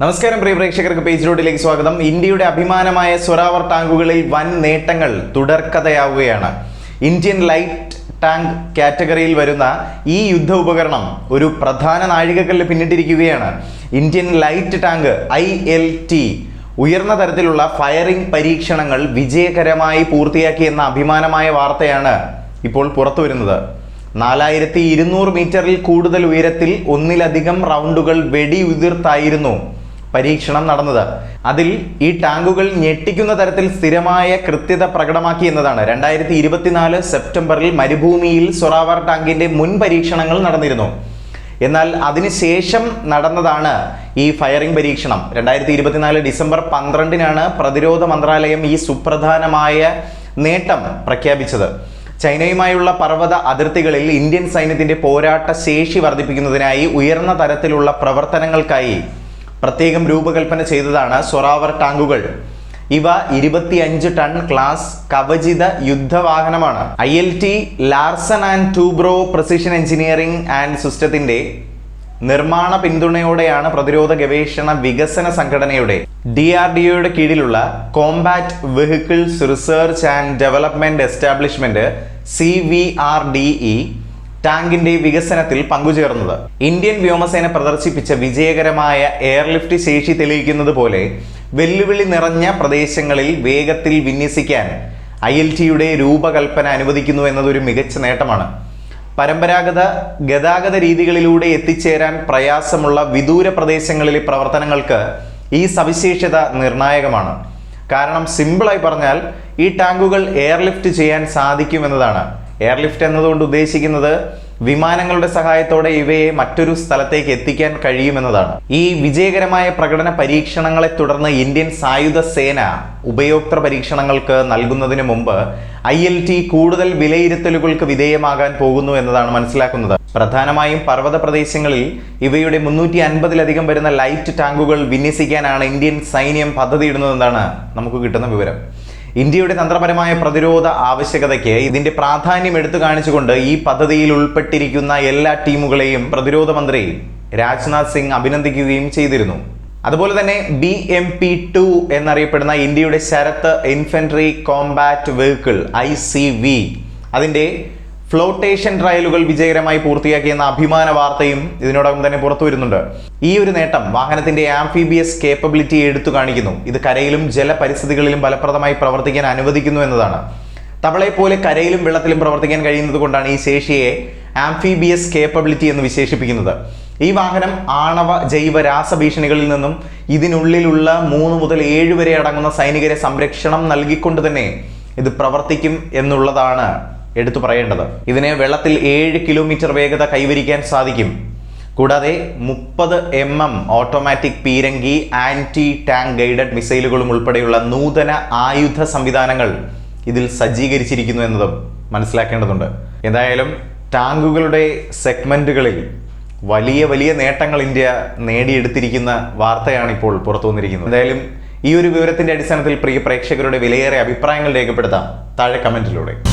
നമസ്കാരം പ്രിയ പ്രേക്ഷകർക്ക് പേജ് റോഡിലേക്ക് സ്വാഗതം. ഇന്ത്യയുടെ അഭിമാനമായ സ്വരാവർ ടാങ്കുകളിൽ വൻ നേട്ടങ്ങൾ തുടർക്കഥയാവുകയാണ്. ഇന്ത്യൻ ലൈറ്റ് ടാങ്ക് കാറ്റഗറിയിൽ വരുന്ന ഈ യുദ്ധ ഉപകരണം ഒരു പ്രധാന നാഴികക്കല്ല് പിന്നിട്ടിരിക്കുകയാണ്. Indian light tank I L T ഉയർന്ന തരത്തിലുള്ള ഫയറിംഗ് പരീക്ഷണങ്ങൾ വിജയകരമായി പൂർത്തിയാക്കിയെന്ന അഭിമാനമായ വാർത്തയാണ് ഇപ്പോൾ പുറത്തു വരുന്നത് നാലായിരത്തി ഇരുന്നൂറ് മീറ്ററിൽ കൂടുതൽ ഉയരത്തിൽ ഒന്നിലധികം റൗണ്ടുകൾ വെടിയുതിർത്തായിരുന്നു പരീക്ഷണം നടന്നത്. അതിൽ ഈ ടാങ്കുകൾ ഞെട്ടിക്കുന്ന തരത്തിൽ സ്ഥിരമായ കൃത്യത പ്രകടമാക്കി എന്നതാണ്. രണ്ടായിരത്തി ഇരുപത്തിനാല് സെപ്റ്റംബറിൽ മരുഭൂമിയിൽ സൊറാവർ ടാങ്കിന്റെ മുൻ പരീക്ഷണങ്ങൾ നടന്നിരുന്നു. എന്നാൽ അതിനുശേഷം നടന്നതാണ് ഈ ഫയറിംഗ് പരീക്ഷണം. രണ്ടായിരത്തി ഇരുപത്തിനാല് ഡിസംബർ പന്ത്രണ്ടിനാണ് പ്രതിരോധ മന്ത്രാലയം ഈ സുപ്രധാനമായ നേട്ടം പ്രഖ്യാപിച്ചത്. ചൈനയുമായുള്ള പർവത അതിർത്തികളിൽ ഇന്ത്യൻ സൈന്യത്തിന്റെ പോരാട്ട ശേഷി വർദ്ധിപ്പിക്കുന്നതിനായി ഉയർന്ന തരത്തിലുള്ള പ്രവർത്തനങ്ങൾക്കായി പ്രത്യേകം രൂപകൽപ്പന ചെയ്തതാണ് സൊറാവർ ടാങ്കുകൾ. ഇവ ഇരുപത്തിയഞ്ച് ടൺ ക്ലാസ് കവചിത യുദ്ധവാഹനമാണ്. I L T Larsen and Toubro precision engineering and സിസ്റ്റത്തിന്റെ നിർമ്മാണ പിന്തുണയോടെയാണ് പ്രതിരോധ ഗവേഷണ വികസന സംഘടനയുടെ ഡി ആർ ഡി ഒയുടെ കീഴിലുള്ള combat vehicles research and development establishment C V R D E ടാങ്കിന്റെ വികസനത്തിൽ പങ്കുചേർന്നത്. ഇന്ത്യൻ വ്യോമസേന പ്രദർശിപ്പിച്ച വിജയകരമായ എയർലിഫ്റ്റ് ശേഷി തെളിയിക്കുന്നത് പോലെ വെല്ലുവിളി നിറഞ്ഞ പ്രദേശങ്ങളിൽ വേഗത്തിൽ വിന്യസിക്കാൻ ഐ എൽ ടിയുടെ രൂപകൽപ്പന അനുവദിക്കുന്നു എന്നതൊരു മികച്ച നേട്ടമാണ്. പരമ്പരാഗത ഗതാഗത രീതികളിലൂടെ എത്തിച്ചേരാൻ പ്രയാസമുള്ള വിദൂര പ്രദേശങ്ങളിലെ പ്രവർത്തനങ്ങൾക്ക് ഈ സവിശേഷത നിർണായകമാണ്. കാരണം സിമ്പിളായി പറഞ്ഞാൽ ഈ ടാങ്കുകൾ എയർലിഫ്റ്റ് ചെയ്യാൻ സാധിക്കുമെന്നതാണ്. എയർലിഫ്റ്റ് എന്നതുകൊണ്ട് ഉദ്ദേശിക്കുന്നത് വിമാനങ്ങളുടെ സഹായത്തോടെ ഇവയെ മറ്റൊരു സ്ഥലത്തേക്ക് എത്തിക്കാൻ കഴിയുമെന്നതാണ്. ഈ വിജയകരമായ പ്രകടന പരീക്ഷണങ്ങളെ തുടർന്ന് ഇന്ത്യൻ സായുധ സേന ഉപയോക്തൃ പരീക്ഷണങ്ങൾക്ക് നൽകുന്നതിന് മുമ്പ് ഐ എൽ ടി കൂടുതൽ വിലയിരുത്തലുകൾക്ക് വിധേയമാകാൻ പോകുന്നു എന്നതാണ് മനസ്സിലാക്കുന്നത്. പ്രധാനമായും പർവത പ്രദേശങ്ങളിൽ ഇവയുടെ മുന്നൂറ്റി അൻപതിലധികം വരുന്ന ലൈറ്റ് ടാങ്കുകൾ വിന്യസിക്കാനാണ് ഇന്ത്യൻ സൈന്യം പദ്ധതിയിടുന്നതെന്നാണ് നമുക്ക് കിട്ടുന്ന വിവരം. ഇന്ത്യയുടെ തന്ത്രപരമായ പ്രതിരോധ ആവശ്യകതയ്ക്ക് ഇതിന്റെ പ്രാധാന്യം എടുത്തു കാണിച്ചുകൊണ്ട് ഈ പദ്ധതിയിൽ ഉൾപ്പെട്ടിരിക്കുന്ന എല്ലാ ടീമുകളെയും പ്രതിരോധ മന്ത്രി രാജ്നാഥ് സിംഗ് അഭിനന്ദിക്കുകയും ചെയ്തിരുന്നു. അതുപോലെ തന്നെ ബി എം പി ടു എന്നറിയപ്പെടുന്ന ഇന്ത്യയുടെ Sarath infantry combat vehicle I C V അതിന്റെ ഫ്ലോട്ടേഷൻ ട്രയലുകൾ വിജയകരമായി പൂർത്തിയാക്കിയെന്ന അഭിമാന വാർത്തയും ഇതിനോടകം തന്നെ പുറത്തു വരുന്നുണ്ട്. ഈ ഒരു നേട്ടം വാഹനത്തിന്റെ ആംഫിബിയസ് കേപ്പബിലിറ്റി എടുത്തു കാണിക്കുന്നു. ഇത് കരയിലും ജലപരിസ്ഥിതികളിലും ഫലപ്രദമായി പ്രവർത്തിക്കാൻ അനുവദിക്കുന്നു എന്നതാണ്. തവളയെ പോലെ കരയിലും വെള്ളത്തിലും പ്രവർത്തിക്കാൻ കഴിയുന്നത് കൊണ്ടാണ് ഈ ശേഷിയെ ആംഫിബിയസ് കേപ്പബിലിറ്റി എന്ന് വിശേഷിപ്പിക്കുന്നത്. ഈ വാഹനം ആണവ ജൈവ രാസഭീഷണികളിൽ നിന്നും ഇതിനുള്ളിലുള്ള മൂന്ന് മുതൽ ഏഴ് വരെ അടങ്ങുന്ന സൈനികരെ സംരക്ഷണം നൽകിക്കൊണ്ട് തന്നെ ഇത് പ്രവർത്തിക്കും എന്നുള്ളതാണ്. എടുത്തു പറയേണ്ടത്. ഇതിന് വെള്ളത്തിൽ ഏഴ് കിലോമീറ്റർ വേഗത കൈവരിക്കാൻ സാധിക്കും. കൂടാതെ മുപ്പത് എം എം ഓട്ടോമാറ്റിക് പീരങ്കി ആന്റി ടാങ്ക് ഗൈഡഡ് മിസൈലുകളും ഉൾപ്പെടെയുള്ള നൂതന ആയുധ സംവിധാനങ്ങൾ ഇതിൽ സജ്ജീകരിച്ചിരിക്കുന്നു എന്നതും മനസ്സിലാക്കേണ്ടതുണ്ട്. എന്തായാലും ടാങ്കുകളുടെ സെഗ്മെന്റുകളിൽ വലിയ വലിയ നേട്ടങ്ങൾ ഇന്ത്യ നേടിയെടുത്തിരിക്കുന്ന വാർത്തയാണ് ഇപ്പോൾ പുറത്തു വന്നിരിക്കുന്നത്. എന്തായാലും ഈ ഒരു വിവരത്തിന്റെ അടിസ്ഥാനത്തിൽ പ്രിയ പ്രേക്ഷകരുടെ വിലയേറെ അഭിപ്രായങ്ങൾ രേഖപ്പെടുത്താം. താഴെ കമന്റിലൂടെ.